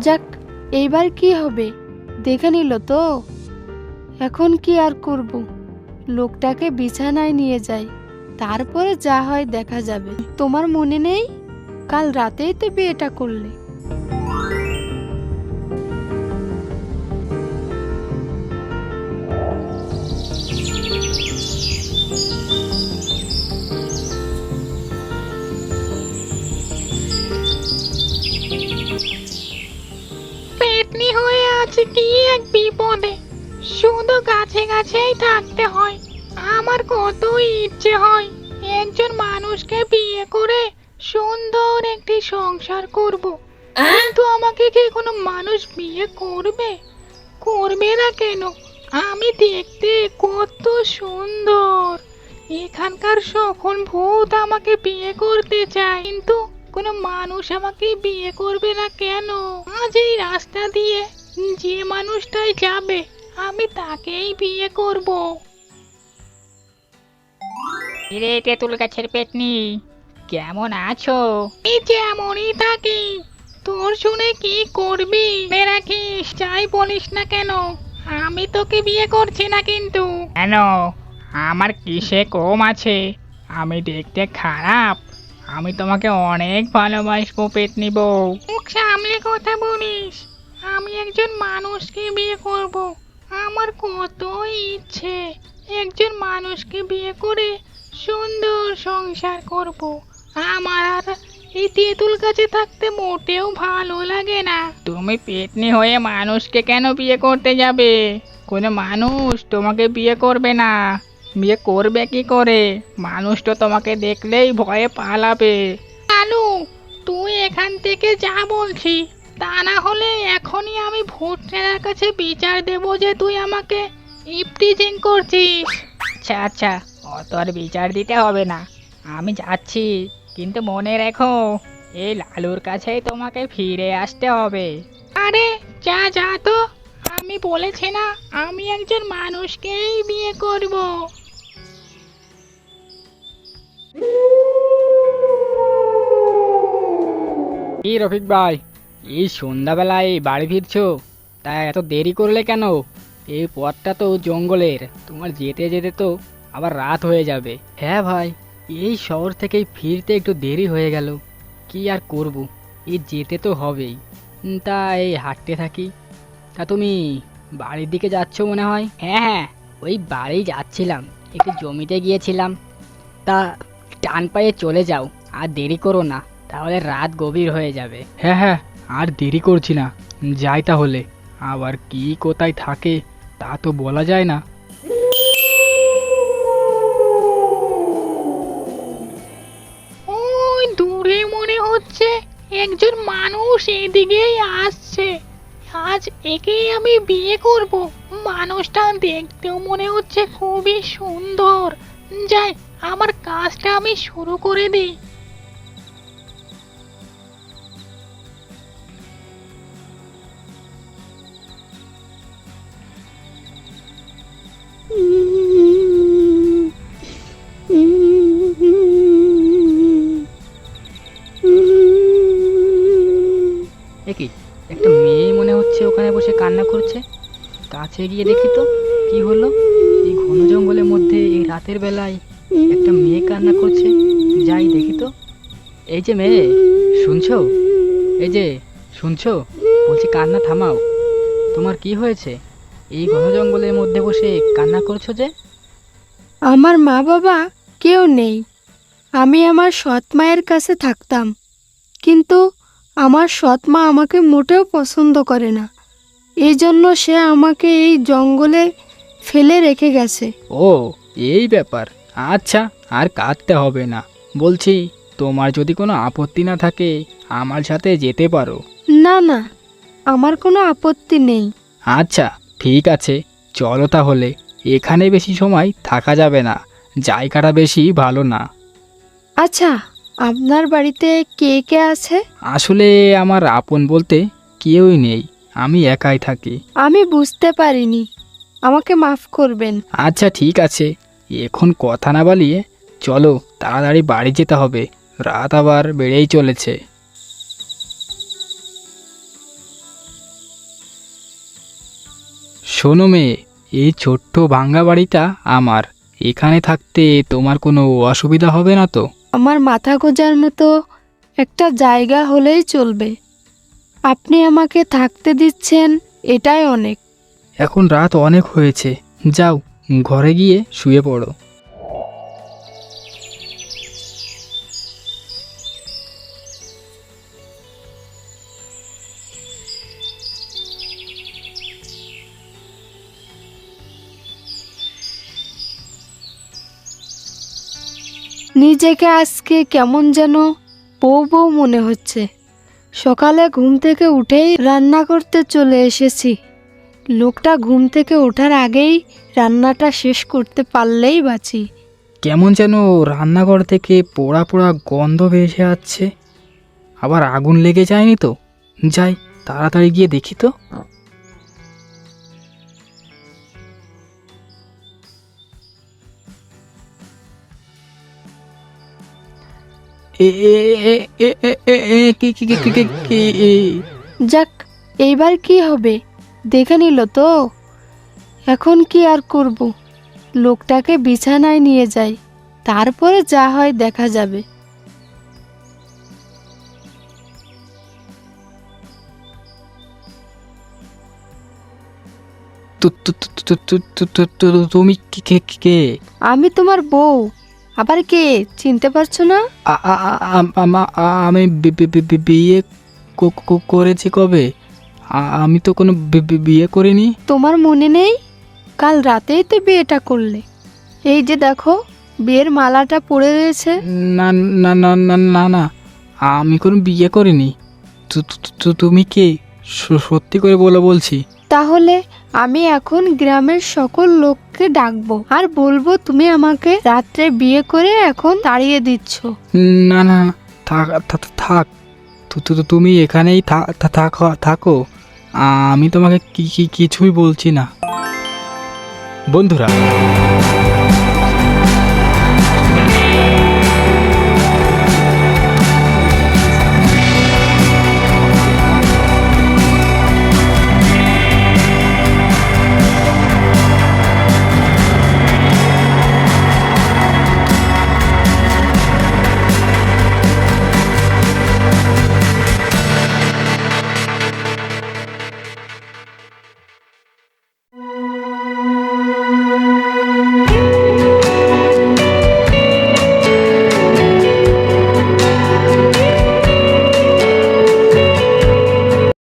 যাক, এইবার কি হবে? দেখে নিল তো। এখন কি আর করব? লোকটাকে বিছানায় নিয়ে যাই। তারপরে যা হয় দেখা যাবে। তোমার মনে নেই? কাল রাতেই তো বিয়েটা করলে। হয়ে কি এক বিপদে। শুধু গাছে গাছেই থাকতে হয়। আমার কত ইচ্ছে হয় একজন মানুষকে বিয়ে করে সুন্দর একটি সংসার করব। কিন্তু আমাকে কি কোনো মানুষ বিয়ে করবে? করবে না কেন? আমি দেখতে কত সুন্দর। এখানকার সকল ভূত আমাকে বিয়ে করতে চায় কিন্তু কোনো মানুষ আমাকে বিয়ে করবে না কেন? আজ এই রাস্তা দিয়ে যে মানুষটাই যাবে আমি তাকেই বিয়ে করব। রে তেঁতুল গাছের পেটনি কেমন আছো? এই যেমনই থাকি তোর শুনে কি করবি? রাখিস যাই বলিস না কেন? আমি তোকে বিয়ে করছি না কিন্তু। কেন? আমার কিসে কম আছে? আমি দেখতে খারাপ। আমি তোমাকে অনেক ভালোবাসবো পেটনি বউ। মুখ সামলে কথা বলিস। আমি একজন মানুষকে বিয়ে করব। আমার কত ইচ্ছে। একজন মানুষকে বিয়ে করে সুন্দর সংসার করব। আমার আর এই তেঁতুল গাছে থাকতে মোটেও ভালো লাগে না। তুমি পেটনি হয়ে মানুষকে কেন বিয়ে করতে যাবে? কোনো মানুষ তোমাকে বিয়ে করবে না। বিয়ে করবে কি করে? মানুষ তো তোমাকে দেখলেই ভয়ে পালাবে। আলু তুই এখান থেকে যা বলছি। তা না হলে এখনই আমি ভোটার কাছে বিচার দেব যে তুই আমাকে ইপটিজিং করছিস। আচ্ছা আচ্ছা অত আর বিচার দিতে হবে না। আমি যাচ্ছি, কিন্তু মনে রেখো, এই লালুর কাছেই তোমাকে ফিরে আসতে হবে। আরে, যা যা তো। আমি বলেছি না, আমি একজন মানুষকেই বিয়ে করব। রফিক ভাই? এই সন্ধ্যাবেলায় বাড়ি ফিরছো? তা এত দেরি করলে কেন? এই পথটা তো জঙ্গলের, তোমার যেতে যেতে তো আবার রাত হয়ে যাবে। হ্যাঁ ভাই, এই শহর থেকেই ফিরতে একটু দেরি হয়ে গেল। কি আর করব? এই যেতে তো হবেই। তা এই হাঁটতে থাকি। তা তুমি বাড়ির দিকে যাচ্ছ মনে হয়? হ্যাঁ হ্যাঁ ওই বাড়ি যাচ্ছিলাম। একটু জমিতে গিয়েছিলাম। তা টান পায়ে চলে যাও, আর দেরি করো না, তাহলে রাত গভীর হয়ে যাবে। হ্যাঁ হ্যাঁ আর দেরি করছি না, যাই তাহলে। আবার কি কোথায় থাকে, তা তো বলা যায় না। ওই দূরে মনে হচ্ছে একজন মানুষ এদিকেই আসছে। আজ একেই আমি বিয়ে করব। মানুষটা দেখতেও মনে হচ্ছে খুবই সুন্দর। যাই, আমার কাজটা আমি শুরু করে দিই। একই একটা মেয়ে মনে হচ্ছে ওখানে বসে কান্না করছে। কাছে গিয়ে দেখি তো, কি হলো? এই ঘন জঙ্গলের মধ্যে এই রাতের বেলায় একটা মেয়ে কান্না করছে। যাই দেখি তো। এই যে মেয়ে, শুনছো? এই যে, শুনছো? বলছি কান্না থামাও। তোমার কি হয়েছে? এই ঘন জঙ্গলের মধ্যে বসে কান্না করছ যে? আমার মা বাবা কেউ নেই। আমি আমার সৎ মায়ের কাছে থাকতাম। কিন্তু আমার সৎ মা আমাকে মোটেও পছন্দ করে না। এই জন্য সে আমাকে এই জঙ্গলে ফেলে রেখে গেছে। ও এই ব্যাপার। আচ্ছা আর কাঁদতে হবে না। বলছি তোমার যদি কোনো আপত্তি না থাকে আমার সাথে যেতে পারো। না না আমার কোনো আপত্তি নেই। আচ্ছা ঠিক আছে। চলো তাহলে। এখানে বেশি সময় থাকা যাবে না। জায়গাটা বেশি ভালো না। আচ্ছা। আপনার বাড়িতে কে কে আছে? আসলে আমার আপন বলতে কেউই নেই আমি একাই থাকি। আমি বুঝতে পারিনি আমাকে মাফ করবেন। আচ্ছা ঠিক আছে। এখন কথা না বালিয়ে চলো তাড়াতাড়ি বাড়ি যেতে হবে। রাত আবার বেড়েই চলেছে। শোনো মেয়ে এই ছোট্ট ভাঙ্গা বাড়িটা আমার। এখানে থাকতে তোমার কোনো অসুবিধা হবে না তো? আমার মাথা গোজার মতো একটা জায়গা হলেই চলবে। আপনি আমাকে থাকতে দিচ্ছেন এটাই অনেক। এখন রাত অনেক হয়েছে। যাও, ঘরে গিয়ে শুয়ে পড়ো। নিজেকে আজকে কেমন যেন বউ বউ মনে হচ্ছে। সকালে ঘুম থেকে উঠেই রান্না করতে চলে এসেছি। লোকটা ঘুম থেকে ওঠার আগেই রান্নাটা শেষ করতে পারলেই বাঁচি। কেমন যেন রান্নাঘর থেকে পোড়া পোড়া গন্ধ ভেসে আসছে। আবার আগুন লেগে যায়নি তো? যাই, তাড়াতাড়ি গিয়ে দেখি তো। যাক এইবার কি হবে? দেখে নিল তো। এখন কি আর করব? লোকটাকে বিছানায় নিয়ে যাই তারপরে যা হয় দেখা যাবে। তুমি কে? আমি তোমার বউ। আবার কে? চিনতে পারছ না? আম- বিয়ে করেছি কবে? আমি তো কোনো বিয়ে করিনি। তোমার মনে নেই? কাল রাতেই তো বিয়েটা করলে। এই যে দেখো বিয়ের মালাটা পড়ে রয়েছে। না না না না না না আমি কোনো বিয়ে করিনি। তুমি কে? সত্যি করে বলে বলছি। তাহলে আমি এখন গ্রামের সকল লোককে ডাকবো আর বলব তুমি আমাকে রাত্রে বিয়ে করে এখন তাড়িয়ে দিচ্ছ। না না না, থাক থাক। তু- তুমি এখানেই থা- থাকো থাকো। আমি তোমাকে কি কি কিছুই বলছি না। বন্ধুরা